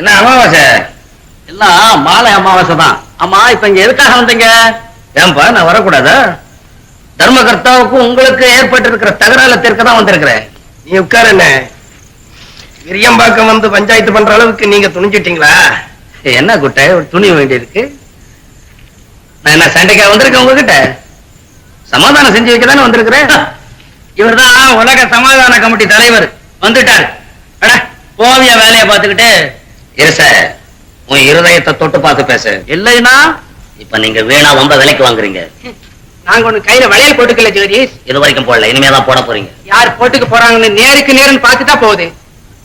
என்ன அமாவாசை? எல்லாம் மாலை அமாவாசை தான். ஆமா இப்ப இங்க எதுக்காக வந்தீங்க? ஏன்பா நான் வரக்கூடாதா? தர்மகர்த்தாவுக்கும் உங்களுக்கு ஏற்பட்டிருக்கிற தகரால தீர்க்க தான் வந்திருக்கிறேன். நீ உட்காரு என்ன? விரியம்பாக்கம் வந்து பஞ்சாயத்து பண்ற அளவுக்கு நீங்க துணிஞ்சிட்டீங்களா? என்ன குட்டை ஒரு துணி வேண்டியிருக்கு நான் என்ன சண்டைக்கா வந்திருக்கேன் உங்ககிட்ட? சமாதானம் செஞ்சு வைக்க தானே வந்திருக்கிறேன்? இவர்தான் உலக சமாதான கமிட்டி தலைவர். வந்துட்டார். அட போவிய வேலையை பார்த்துக்கிட்டு இருச உன் இருதயத்தை தொட்டு பார்த்து பேசு. இல்லைன்னா இப்ப நீங்க வீணா வம்ப விலைக்கு வாங்குறீங்க. நாங்க ஒண்ணு கையில வளையல் போட்டுக்கல ஜோதிஷ் இது வரைக்கும் போடல இனிமேதான் போட போறீங்க. யார் போட்டுக்க போறாங்கன்னு நேருக்கு நேருன்னு பார்த்துட்டா போகுது.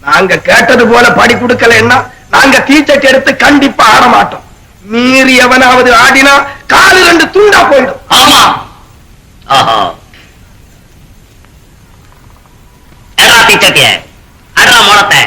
நாங்க கேட்டது போல படி கொடுக்கலன்னா நாங்க தீச்சட்டி எடுத்து கண்டிப்பா ஆட மாட்டோம். மீறி எவனாவது ஆடினா காலு ரெண்டு துண்டா போயிடும். ஆமா. ஆஹா. எடா தீச்சட்டிய அடா முளத்தை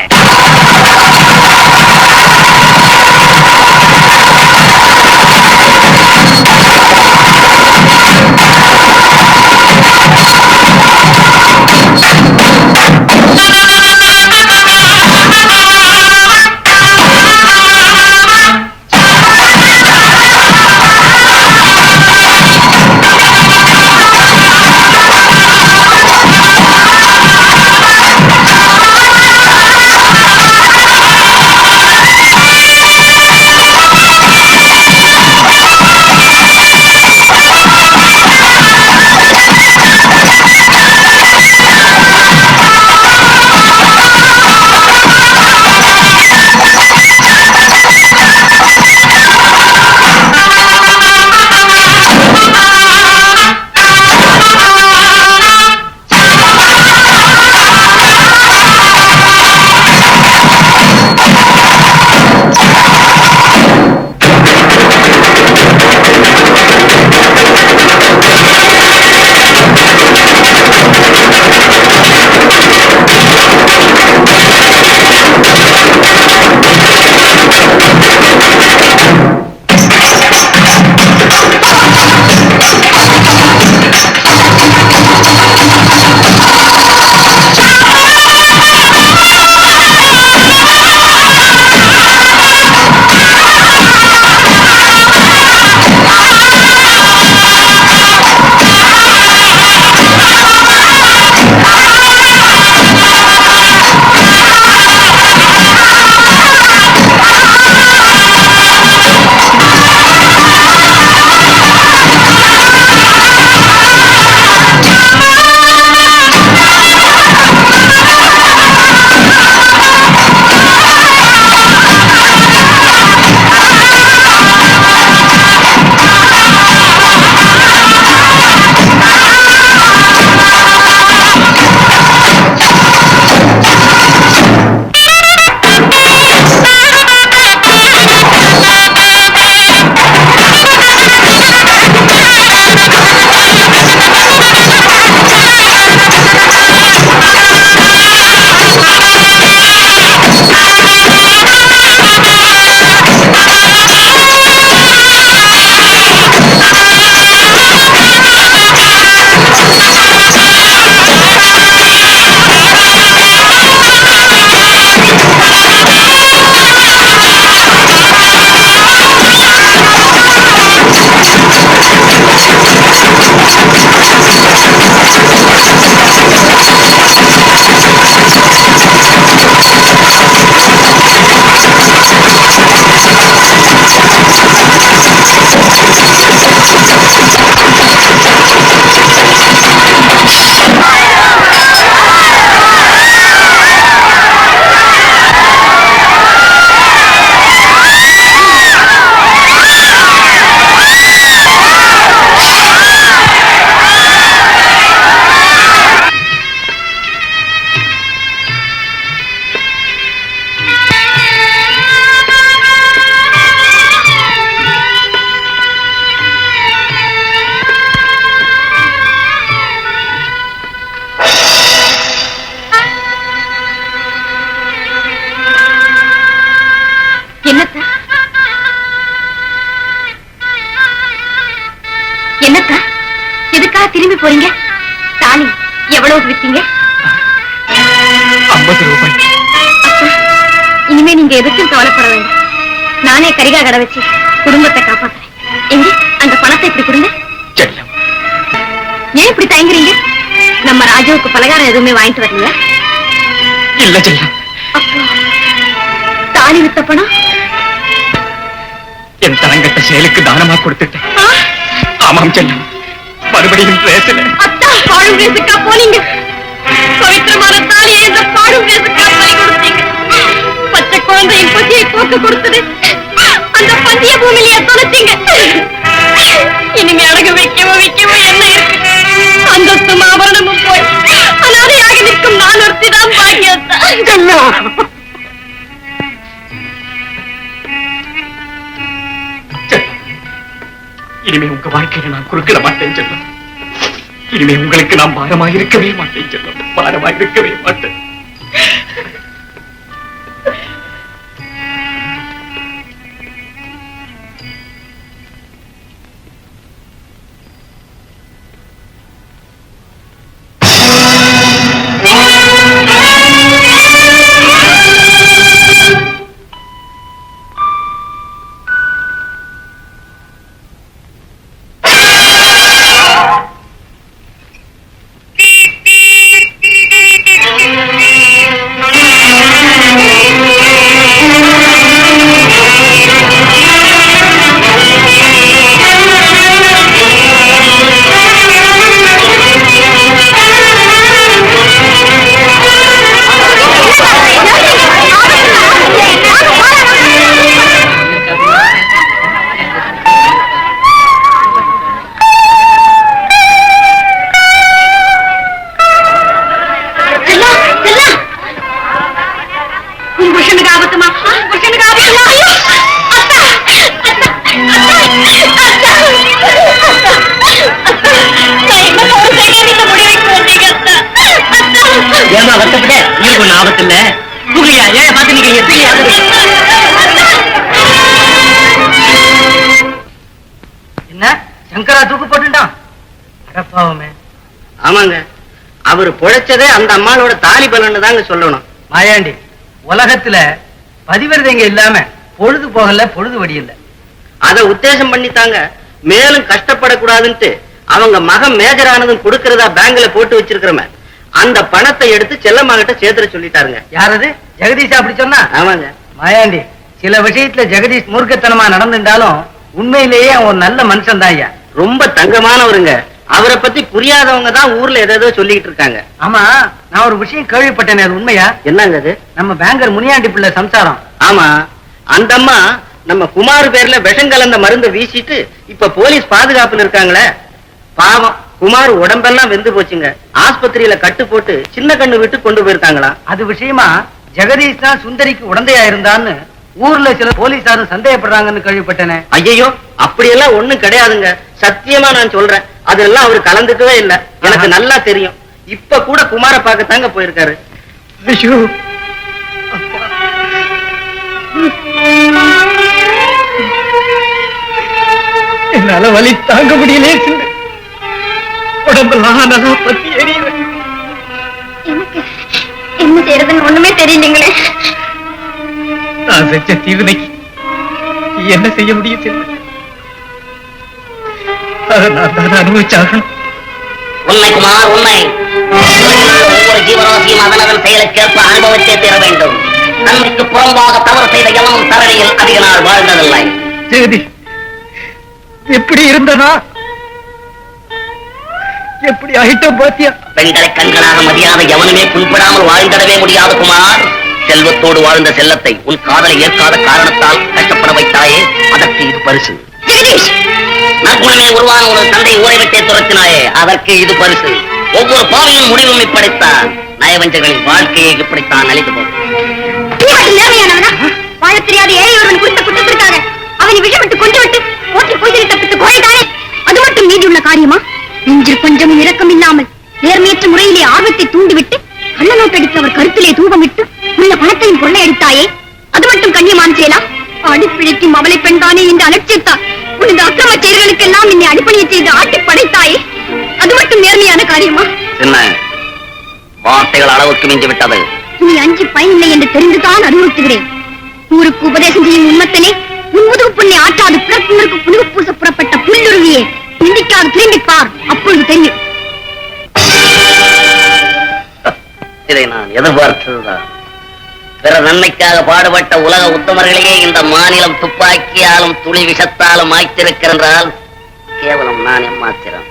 இனிமே நீங்க எதுக்கும் கவலைப்பட வேண்டாம். நானே கரிகா கடை வச்சு குடும்பத்தை காப்பாத்துறேன். எங்க? அந்த பணத்தை இப்படி கொடுங்க. ஏன் இப்படி தயங்குறீங்க? நம்ம ராஜாவுக்கு பலகாரம் எதுவுமே வாங்கிட்டு வரலையா இல்ல செல்லம். தாலி வித்த பணம்? என் தனங்கட்ட செயலுக்கு தானமா கொடுத்துட்டேன். ஆமாம் செல்லம். மறுபடியும் பேசல. அத்தா பாடும் பேசுக்கா போனீங்க. பவித்திரமான தாலியை இந்த பாடும் பேசுக்கா. குழந்தையின் பசியை போக்கு கொடுத்தது. அந்த பந்திய பூமியிலேயே தொலைச்சீங்க இனிமே அடகு வைக்கவோ வைக்கவோ என்ன இருக்கு? அந்தஸ்தும் ஆபரணமும் போய். அனாதையாக நிற்கும் நான் ஒருத்தி தான் பாக்கியத்தா இனிமே உங்க வாழ்க்கையில நான் குறுக்கிட மாட்டேன் செல்லம் இனிமே உங்களுக்கு நான் பாரமாக இருக்கவே மாட்டேன் செல்லம் பாரமாக இருக்கவே மாட்டேன். ஏமா வருத்தப்பட்ட? உங்களுக்கு ஒண்ணு ஆபத்து இல்ல தூக்கியா ஏன் பார்த்து நீங்க எப்படி என்ன? சங்கரா தூக்கு போட்டுட்டான்? அடப்பாவமே ஆமாங்க. அவர் பொழைச்சதே அந்த அம்மாளோட தாலி பலன்னு தாங்க சொல்லணும். மாயாண்டி உலகத்துல பதிவிரதைங்க இல்லாம பொழுது போகல பொழுது வடியல அதை உத்தேசம் பண்ணித்தாங்க. மேலும் கஷ்டப்படக்கூடாதுன்ட்டு அவங்க மகன் மேஜர் ஆனதும் கொடுக்கறதா பேங்க்ல போட்டு வச்சிருக்கிறோமே அந்த பணத்தை எடுத்து செல்லம்மா கிட்ட சேர்த்துற சொல்லிட்டாருங்க. யாரது? ஜெகதீஷ் அப்படி சொன்னா? ஆமாங்க. மாயாண்டி சில விஷயத்துல ஜெகதீஷ் மூர்க்கத்தனமா நடந்துட்டாலும் உண்மையிலேயே அவன் ஒரு நல்ல மனுஷன் தான் ஐயா. ரொம்ப தங்கமானவருங்க. அவரை பத்தி புரியாதவங்க தான் ஊர்ல ஏதேதோ சொல்லிக்கிட்டு இருக்காங்க. ஆமா நான் ஒரு விஷயம் கேள்விப்பட்டேனே அது உண்மையா? என்னங்க அது? நம்ம பேங்கர் முனியாண்டி பிள்ளை சம்சாரம். ஆமா. அந்த அம்மா நம்ம குமார் பேர்ல விஷம் கலந்த மருந்து வீசிட்டு இப்ப போலீஸ் பாதுகாப்புல இருக்காங்களே. பாவம். குமார் உடம்பெல்லாம் வெந்து போச்சுங்க. ஆஸ்பத்திரியில கட்டு போட்டு சின்ன கண்ணு விட்டு கொண்டு போயிருக்காங்களாம் அது விஷயமா ஜெகதீஷ் தான் சுந்தரிக்கு உடந்தையா இருந்தான்னு ஊர்ல சில போலீசாரும் சந்தேகப்படுறாங்கன்னு கேள்விப்பட்டேனே. ஐயோ அப்படியெல்லாம் ஒண்ணும் கிடையாதுங்க. சத்தியமா நான் சொல்றேன். அதெல்லாம் அவரு கலந்துக்கவே இல்ல. எனக்கு. நல்லா தெரியும். இப்ப கூட குமார பார்க்கத்தாங்க போயிருக்காரு. என்னால வலி தாங்க முடியலே எனக்கு என்ன செய்யறதுன்னு ஒண்ணுமே தெரியலீங்களே. நான் செஞ்ச தீவினைக்கு என்ன செய்ய முடியும் சிந்து அதை நான் தான் அனுபவிச்சாகணும். உண்மை குமார் உண்மை ஒவ்வொரு ஜீவராசியும் அதனதன் செயலுக்கேற்ப அனுபவித்தே தீர வேண்டும். நன்மைக்கு புறம்பாக தவறு செய்த எவனும் தரணியில் அதிக நாள் வாழ்ந்ததில்லை எப்படி இருந்தனா? எப்படி ஆயிட்டோம் பாத்தியா? பெண்களை கண்களாக மதியாத எவனுமே புண்படாமல் வாழ்ந்திடவே முடியாது குமார். செல்வத்தோடு வாழ்ந்த செல்லத்தை உன் காதலை ஏற்காத காரணத்தால் கஷ்டப்பட வைத்தாயே அதற்கு இது பரிசு. நற்குணமே உருவான ஒரு தந்தை ஊரை விட்டே துரத்தினாயே அதற்கு இது பரிசு. ஒவ்வொரு பாவியின் முடிவும் இப்படித்தான். நயவஞ்சகனின் வாழ்க்கையை இப்படித்தான் அழித்து போகும். வாழ தெரியாத ஏழை ஒருவன் குறித்த குற்றத்திற்காக அவனை விஷமிட்டு கொண்டு விட்டு ஓட்டில் பொய்தலை தப்பித்து கோழைதானே அது மட்டும் நீதி உள்ள காரியமா? நெஞ்சில் கொஞ்சமும் இரக்கம் இல்லாமல் நேர்மையற்ற முறையிலே ஆர்வத்தை தூண்டிவிட்டு கள்ள நோட்டடித்து அவர் கருத்திலே தூபமிட்டு உள்ள பணத்தையும் கொள்ளையடித்தாயே அது மட்டும் கண்ணியமான செயலா அடிப்பிழைக்கும் அவளை பெண்தானே இந்த அலட்சியத்தால் உனது அக்கிரம செயல்களுக்கெல்லாம் என்னை அடிப்பணிய செய்து ஆட்டி படைத்தாயே அது மட்டும் நேர்மையான காரியமா? என்ன? வார்த்தைகள் அளவுக்கு மிஞ்சி விட்டது. நீ அஞ்சு பயனில்லை என்று தெரிந்துதான் அறிவுறுத்துகிறேன். ஊருக்கு உபதேசம் செய்யும் உண்மத்தனே உன்முதுகு புண்ணை ஆற்றாது பிறப்புணருக்கு எதிர்பார்த்ததுதான். பிற நன்மைக்காக பாடுபட்ட உலக உத்தமர்களையே இந்த மாநிலம் துப்பாக்கியாலும் துளி விஷத்தாலும் ஆய்த்திருக்கிறென்றால் கேவலம் நான் எம்மாத்திரம்.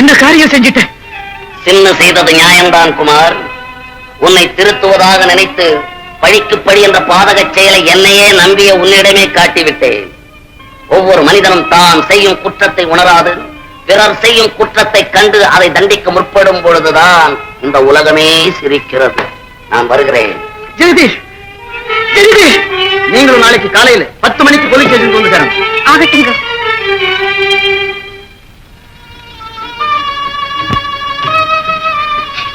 என்ன காரியம் செஞ்சிட்டேன் சின்ன செய்தது நியாயம்தான் குமார். உன்னை திருத்துவதாக நினைத்து பழிக்கு பழி என்ற பாதகச் செயலை என்னையே நம்பிய உன்னிடமே காட்டிவிட்டேன். ஒவ்வொரு மனிதனும் தான் செய்யும் குற்றத்தை உணராது பிறர் செய்யும் குற்றத்தை கண்டு அதை தண்டிக்க முற்படும் பொழுதுதான் இந்த உலகமே சிரிக்கிறது. நான் வருகிறேன். ஜெகதீஷ்! ஜெகதீஷ்! நீங்களும் நாளைக்கு காலையில பத்து மணிக்கு போலீஸ் ஸ்டேஷன் வந்து சேரணும். ஆகட்டுங்க.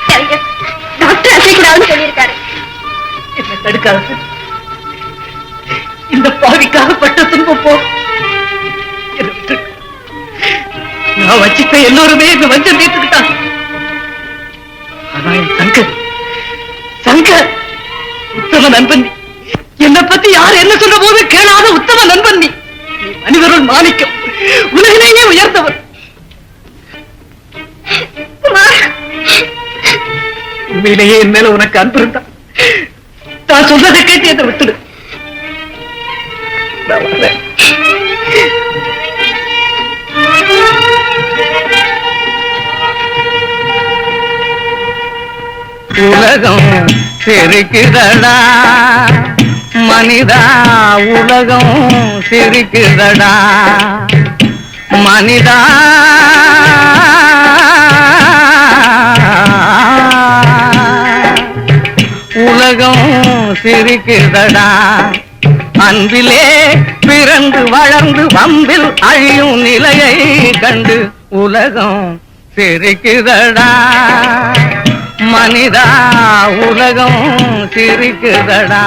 சரிங்க. டாக்டர் அசைக்கூடாதுன்னு சொல்லியிருக்காரு. என்ன தடுக்காது? இந்த பாவிக்காக பட்ட துன்பம் போ. நான் வச்சிட்ட எல்லோருமே இந்த வஞ்சம் தீர்த்துக்கிட்டான் சங்கர். சங்கர் உத்தம நண்பன். என்னை பத்தி யார் என்ன சொல்ற போது கேளாத உத்தம நண்பன் நீ. மனிதருள் மாணிக்கம் உலகிலேயே உயர்ந்தவர் உண்மையிலேயே என் மேல உனக்கு அன்பு இருந்தா நான் சொல்றதை கேட்டு என்னை விட்டுடு. உலகம் சிரிக்குதடா. மனிதா உலகம் சிரிக்குதடா. மனிதா. உலகம் சிரிக்குதடா. அன்பிலே பிறந்து வளர்ந்து வம்பில் அழியும் நிலையை கண்டு உலகம் சிரிக்குதடா. மனிதா உலகம் சிரிக்குதடா.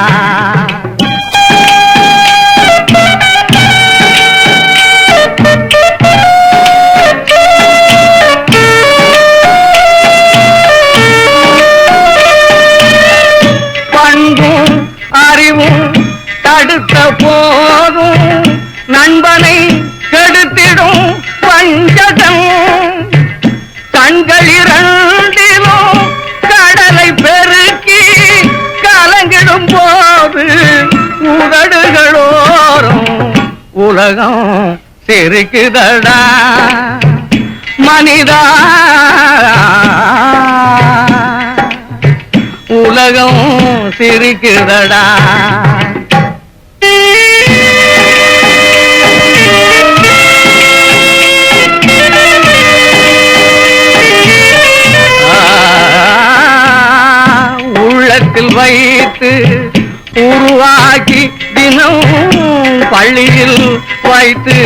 உலகம் சிரிக்குதடா. மனிதா. உலகம் சிரிக்குதடா. உள்ளத்தில் வைத்து உருவாக்கி தினம் பள்ளியில் வைத்து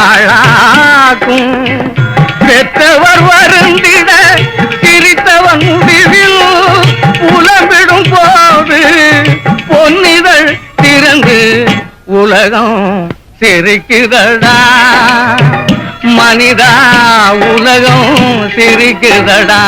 ஆளாக்கும் பெற்றவர் வருந்திட சிரித்தவன் முடிவில் உலம்பிடும் போது பொன்னிதழ் திறந்து உலகம் சிரிக்குதடா. மனிதா உலகம் சிரிக்குதடா.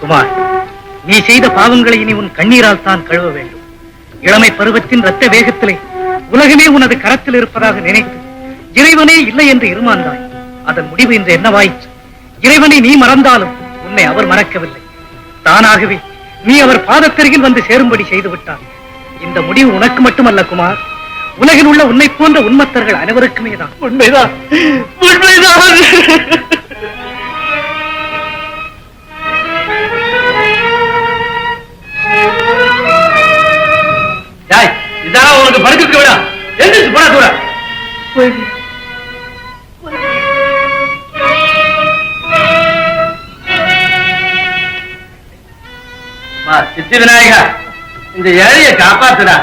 குமார் நீ செய்த பாவங்களை இனி உன் கண்ணீரால் தான் கழுவ வேண்டும். இளமை பருவத்தின் ரத்த வேகத்திலே உலகமே உனது கரத்தில் இருப்பதாக நினைத்து இறைவனே இல்லை என்று இருமாந்தாய் அதன் முடிவு இன்று என்னவாயிற்று? இறைவனை நீ மறந்தாலும் உன்னை அவர் மறக்கவில்லை. தானாகவே நீ அவர் பாதத்தருகில் வந்து சேரும்படி செய்து விட்டார். இந்த முடிவு உனக்கு மட்டுமல்ல குமார். உலகில் உள்ள உன்னை போன்ற உண்மத்தர்கள் அனைவருக்குமே தான். உண்மைதான். உண்மைதான். இதான் உனக்கு படுக்க விடா. எந்திரிச்சு போடா தூர. சித்தி விநாயகா இந்த ஏழைய காப்பாத்துடா.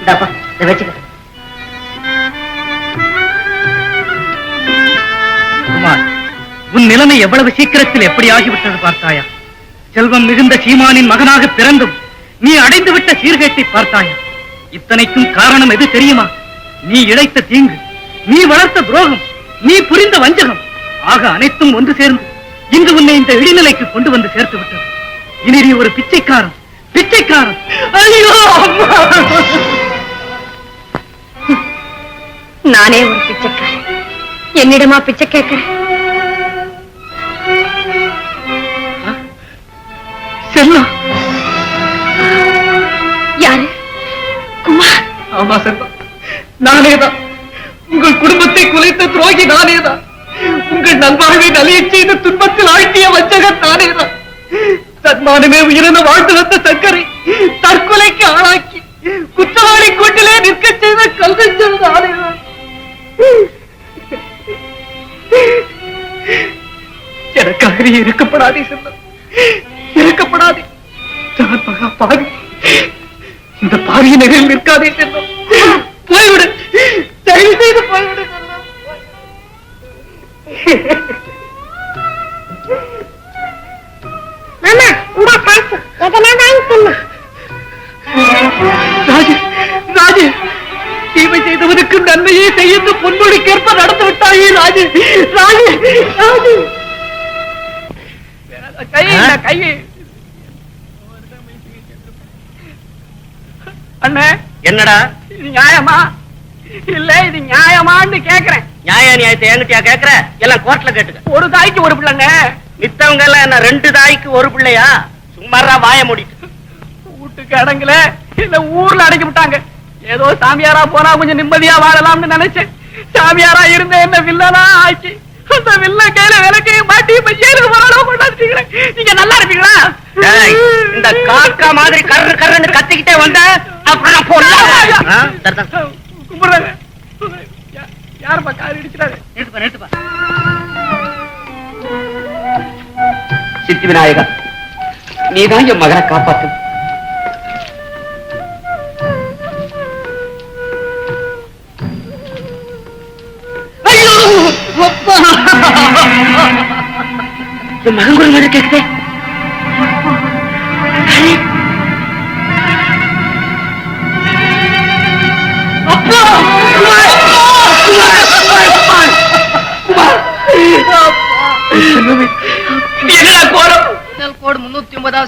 இந்தாப்பா இதை வச்சுக்க. உன் நிலைமை எவ்வளவு சீக்கிரத்தில் எப்படி ஆகிவிட்டது பார்த்தாயா? செல்வம் மிகுந்த சீமானின் மகனாக பிறந்தும் நீ அடைந்துவிட்ட சீர்கேட்டை பார்த்தாயா? இத்தனைக்கும் காரணம் எது தெரியுமா? நீ இழைத்த தீங்கு நீ வளர்த்த துரோகம் நீ புரிந்த வஞ்சகம் ஆக அனைத்தும் ஒன்று சேர்ந்து இன்று உன்னை இந்த இடிநிலைக்கு கொண்டு வந்து சேர்த்து விட்டது. இனி நீ ஒரு பிச்சைக்காரன் பிச்சைக்காரன். நானே ஒரு பிச்சைக்காரன். என்னிடமா பிச்சை கேட்கிறேன் ஆமா செல்வா நானேதான். உங்கள் குடும்பத்தை குலைத்த துரோகி நானேதான். உங்கள் நல்வாழ்வை நலிய செய்த துன்பத்தில் ஆழ்த்திய வஞ்சகன் நானேதான். தன்மானமே உயிரின வாழ்ந்து வந்த சர்க்கரை தற்கொலைக்கு ஆளாக்கி குற்றவாளி கூட்டிலே நிற்க செய்த கல்வெஞ்சல் நானேதான். எனக்காக நீ இருக்கப்படாதே செல்வம் இருக்கப்படாதே. நான் மகா பாவி இந்த பாவியின் நிலையில் நிற்காதே செல்வம். போய்விடு. தயவு செய்து போய்விடு. செல்வம் மாமா இந்த காசு எதனா வாங்கி தின்னு. ராஜு ராஜு தீமை செய்தவனுக்கு நன்மையை செய்து பொன்மொழிக்கேற்ப நடந்து விட்டாயே ராஜு ராஜு ராஜு. கை கை அண்ணே. என்னடா? இது நியாயமா? இல்ல இது நியாயமான்னு கேக்குறேன் நியாய நியாயத்தை என்கிட்டயா கேக்குற எல்லாம் கோர்ட்ல கேட்டுக்க. ஒரு தாய்க்கு ஒரு பிள்ளைங்க. மித்தவங்க எல்லாம் என்ன ரெண்டு தாய்க்கு ஒரு பிள்ளையா? சும்மாரா வாய மூடிட்டு. வீட்டுக்கு அடங்கல. இல்ல ஊர்ல அடக்கி விட்டாங்க. ஏதோ சாமியாரா போனா கொஞ்சம் நிம்மதியா வாழலாம்னு நினைச்சேன். சாமியாரா இருந்த என்ன வில்லனா ஆக்கி அந்த வில்ல கையில விளக்கைய மாட்டி இப்ப ஜெயிலுக்கு போறாலும் கொண்டாந்துட்டீங்களே நீங்க நல்லா இருப்பீங்களா இந்த காக்கா மாதிரி கர்ரு கர்ருன்னு கத்திக்கிட்டே வந்த அப்புறம். கும்பிடுறாங்க. யாருப்பா கார் இடிச்சிட்டாரு? நிறுத்துப்பா, நிறுத்துப்பா. சித்தி விநாயகா நீதான் என் மகனை காப்பாத்து. என் மகன் கூட மாதிரி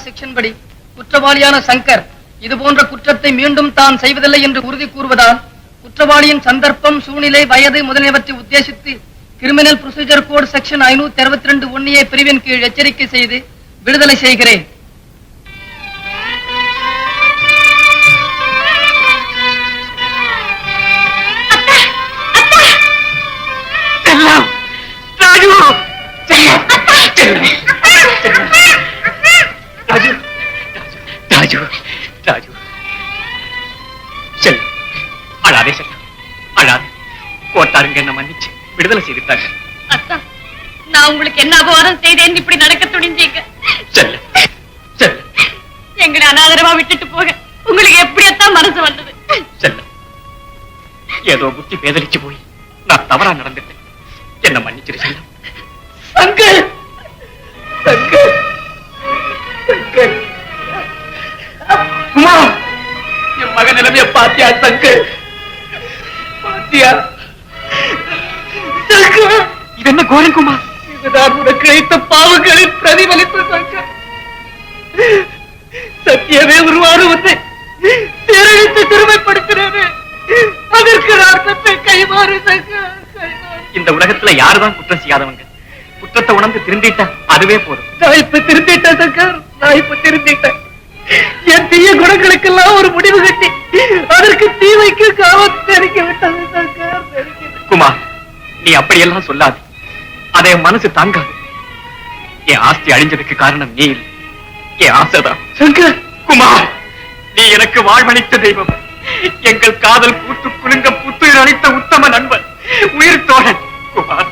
செக்ஷன் படி குற்றவாளியான சங்கர் இது போன்ற குற்றத்தை மீண்டும் தான் செய்வதில்லை என்று உறுதி கூறுவதால் குற்றவாளியின் சந்தர்ப்பம் சூழ்நிலை வயது முதலியவற்றை உத்தேசித்து கிரிமினல் ப்ரொசீஜர் கோட் செக்ஷன் ஐநூத்தி அறுபத்தி ரெண்டு ஒன்னிய பிரிவின் கீழ் எச்சரிக்கை செய்து விடுதலை செய்கிறேன். செல்லம் ராஜு! கோட்டாருங்க என்ன மன்னிச்சு. விடுதலை செய்துட்டாங்க அத்தா நான் உங்களுக்கு என்ன அபவாதம் செய்தேன் இப்படி நடக்க துணிஞ்சீங்க செல்ல செல்ல. எங்களை அனாதரவா விட்டுட்டு போக உங்களுக்கு எப்படியத்தான் மனசு வந்தது? செல்ல ஏதோ புத்தி பேதலிச்சு போய் நான் தவறா நடந்துட்டேன். கோரங்குமா இதுதான் உனக்கு இழைத்த பாவங்களின் பிரதிபலிப்பு சங்கர். சத்தியமே உருவான உன்னை சீரழித்து திருமைப்படுத்தினேன் அதற்கு பெற்ற கைமாறு இந்த உலகத்துல யாருதான் குற்றம் செய்யாதவங்க? குற்றத்தை உணர்ந்து திருந்திட்டா அதுவே போதும். நான் இப்ப திருந்திட்டேன் சங்கர். நான் இப்ப திருந்திட்டேன். என் தீய குணங்களுக்கெல்லாம் ஒரு முடிவு கட்டி அதற்கு தீமைக்கு காவல் தெரிக்க விட்டது சங்கர். தெரிக்க விட்டது. குமார் நீ அப்படியெல்லாம் சொல்லாது. அதை என் மனசு தாங்காது. என் ஆஸ்தி அழிஞ்சதுக்கு காரணம் நீ இல்லை. என் ஆசைதான் சங்கர்! குமார் நீ எனக்கு வாழ்வளித்த தெய்வம். எங்கள் காதல் கூட்டு குலுங்க புத்துயிர் அளித்த உத்தம நண்பன். உயிர் தோழன் குமார்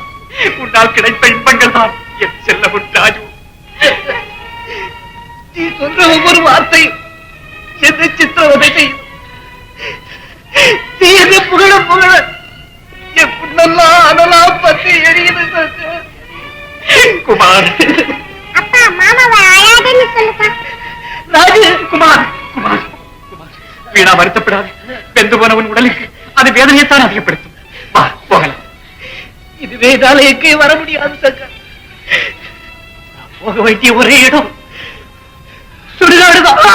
உன்னால் கிடைத்த இன்பங்கள் தான் என் செல்லமுன் ராஜு. நீ சொல்ற ஒவ்வொரு வார்த்தையும் என்ன சித்திரவதை செய்யும். நீ என்ன புகழ புகழ பத்தி எரியுது சங்கர். குமார். அப்பா மாமாவை அழாதன்னு சொல்லுப்பா. ராஜு குமார் குமார். குமார் வீணா வருத்தப்படாது. வெந்து போன உன் உடலுக்கு அது வேதனையைத்தான் அதிகப்படுத்தும். வா போகலாம். இதுவே என்னால எங்கே வர முடியாது நான் போக வேண்டிய ஒரே இடம் சுடுகாடுதான் ஆ!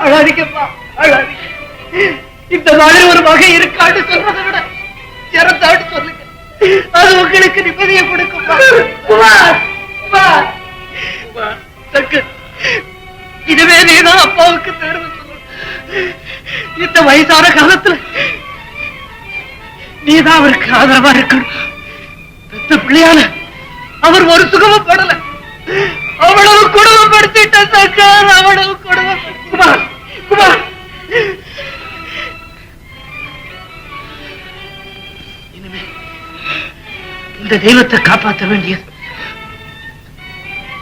அழாதீங்கப்பா அழாதீங்க. இந்த மாதிரி ஒரு வகை இருக்கான்னு சொல்றதை விட இறந்தாடு சொல்லுங்க. அது உங்களுக்கு நிம்மதியை கொடுக்கும்? இதுவே நீதான் அப்பாவுக்கு தேர்வு இந்த வயசான காலத்துல நீதான் அவருக்கு ஆதரவா இருக்கணும். பெத்த பிள்ளையால அவர் ஒரு சுகமும் படல. அவ்வளவு குடும்பப்படுத்திட்ட சங்கர் அவ்வளவு குடும்பம் குமார் குமார் இந்த தெய்வத்தை காப்பாற்ற வேண்டியது.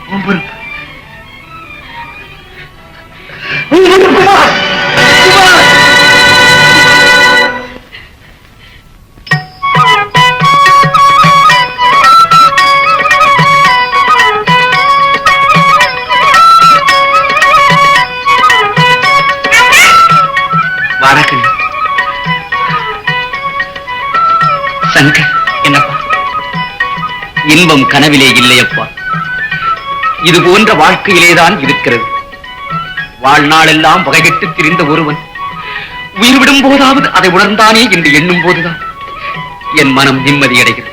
உன் பொறுப்பு. சங்கர். இன்பம் கனவிலே இல்லை அப்பா இது போன்ற வாழ்க்கையிலேதான் இருக்கிறது. வாழ்நாளெல்லாம் வகையிட்டு திரிந்த ஒருவன் உயிர் விடும் போதாவது அதை உணர்ந்தானே என்று எண்ணும் போதுதான். என் மனம் நிம்மதியடைகிறது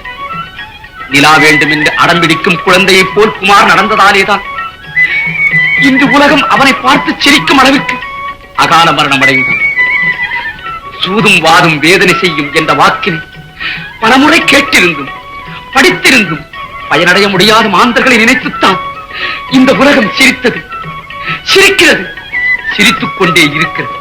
நிலா வேண்டும் என்று அடம்பிடிக்கும் குழந்தையைப் போல் குமார் நடந்ததாலேதான் இன்று உலகம் அவனை பார்த்து சிரிக்கும் அளவிற்கு அகால மரணம் அடைந்தான் சூதும் வாதும் வேதனை செய்யும் என்ற வாக்கினை பலமுறை கேட்டிருந்தும். படித்திருந்தும் பயனடைய முடியாத மாந்தர்களை நினைத்துத்தான் இந்த உலகம் சிரித்தது. சிரிக்கிறது. சிரித்துக் கொண்டே இருக்கிறது.